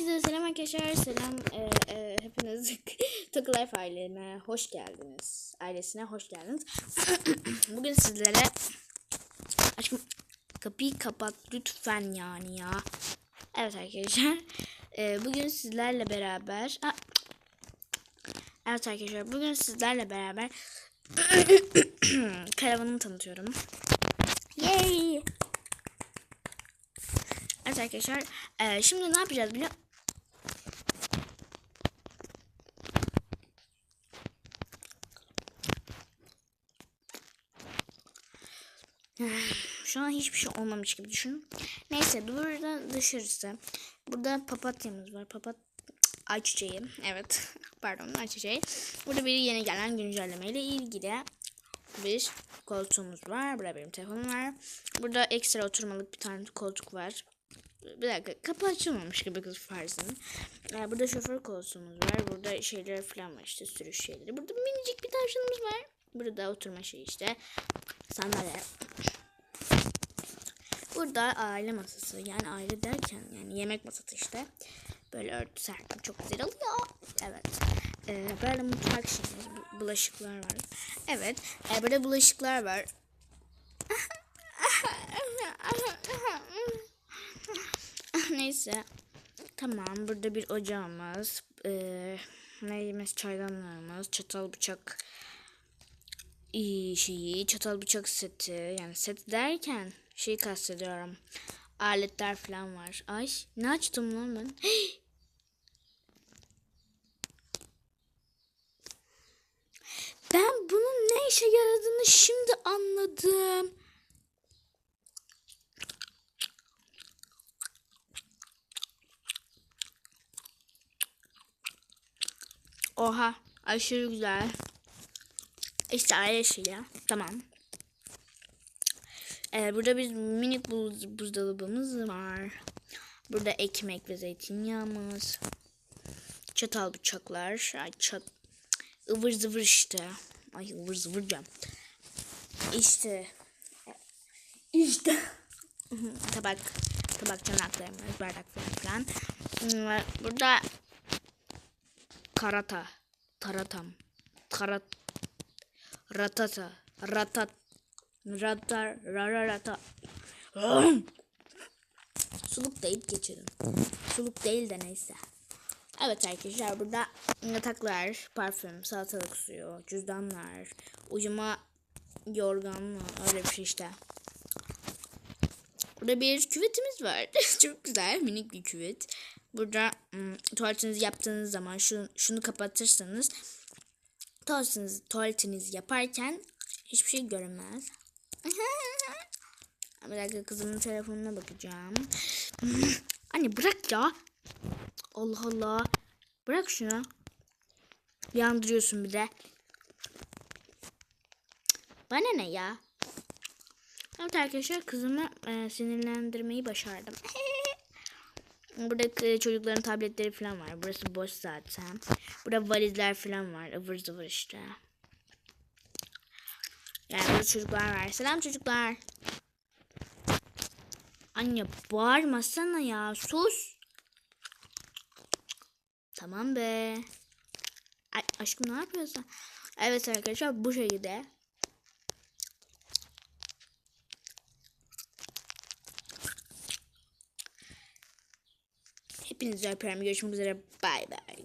Herkese selam arkadaşlar. Selam e, e, hepiniz Toku Life ailesine hoş geldiniz. Ailesine hoş geldiniz. Bugün sizlere aşkım kapıyı kapat lütfen yani ya. Evet arkadaşlar. E, bugün sizlerle beraber Aa, Evet arkadaşlar bugün sizlerle beraber karavanımı tanıtıyorum. Yay! Evet arkadaşlar e, şimdi ne yapacağız biliyor Şu an hiçbir şey olmamış gibi düşün. Neyse burada dışarısı. Burada papatyamız var. Papat ayçiçeği. Evet. Pardon ayçiçeği. Burada bir yeni gelen güncelleme ile ilgili bir koltuğumuz var. Burada benim telefonum var. Burada ekstra oturmalık bir tane koltuk var. Bir dakika kapı açılmamış gibi kız farzın. Ee, burada şoför koltuğumuz var. Burada şeyler falan var işte sürüş şeyleri. Burada minicik bir tavşanımız var. Burada oturma şey işte. Sandalye. Burada aile masası. Yani aile derken yani yemek masası işte. Böyle örtü serdim. Çok güzel oluyor. Evet. Ee, böyle mutfak şeyleri. bu- Bulaşıklar var. Evet. Ee, burada bulaşıklar var. Neyse. Tamam. Burada bir ocağımız. Ee, neyimiz çaydanlığımız. Çatal bıçak şeyi. Çatal bıçak seti. Yani set derken şeyi kastediyorum. Aletler falan var. Ay ne açtım lan ben? Ben bunun ne işe yaradığını şimdi anladım. Oha aşırı güzel. İşte aile şeyi. Tamam. Ee, burada bir minik buz, buzdolabımız var. Burada ekmek ve zeytinyağımız. Çatal bıçaklar. Ay çat ıvır zıvır işte. Ay ıvır zıvır diyorum. İşte. İşte. tabak. Tabak çanaklarımız, bardak falan. Hmm, Burada karata. Taratam. Karat. Ratata. Ratat. Rata. Rararata. Suluk deyip geçelim. Suluk değil de neyse. Evet arkadaşlar burada yataklar, parfüm, salatalık suyu, cüzdanlar, uyuma yorganlı öyle bir şey işte. Burada bir küvetimiz var. Çok güzel minik bir küvet. Burada ım, tuvaletinizi yaptığınız zaman şu, şunu kapatırsanız tuvaletiniz, tuvaletinizi yaparken hiçbir şey görünmez. bir dakika kızımın telefonuna bakacağım. Anne bırak ya. Allah Allah. Bırak şunu. Yandırıyorsun bir de. Bana ne ya? Evet arkadaşlar kızımı e, sinirlendirmeyi başardım. Burada e, çocukların tabletleri falan var. Burası boş zaten. Burada valizler falan var. ıvır zıvır işte. Yani burada çocuklar var. Selam çocuklar. Anne bağırmasana ya. Sus. Tamam be. Ay, aşkım ne yapıyorsun? Evet arkadaşlar bu şekilde. Hepinizi öpüyorum. Görüşmek üzere. Bay bay.